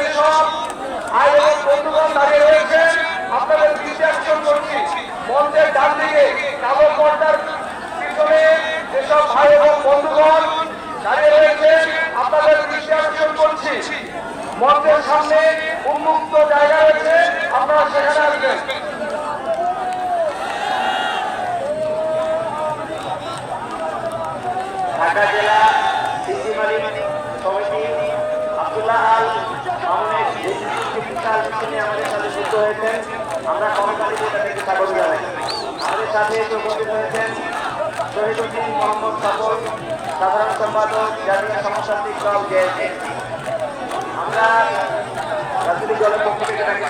যেসব ভাই এবং বন্ধুগণ দাঁড়িয়ে রয়েছেন আপনাদের করছি। মঞ্চের ডান দিকে পর্দার পিছনে যেসব ভাই এবং বন্ধুগণ দাঁড়িয়ে রয়েছেন আপনাদের করছি। মঞ্চের সামনে উন্মুক্ত জায়গা রয়েছে, আপনারা সেখানে আসবেন। ঢাকা জেলা মিশনে আমাদের সাথে যুক্ত হয়েছেন। আমরা কর্মচারীদের তাদেরকে স্বাগত জানাই আমাদের সাথে উপস্থিত হয়েছেন শহীদুদ্দিন মোহাম্মদ সাফর সাধারণ সম্পাদক, জাতীয় সমসান্ত্রিক দল জেএসএ আমরা রাজনৈতিক দলের পক্ষ থেকে তাকে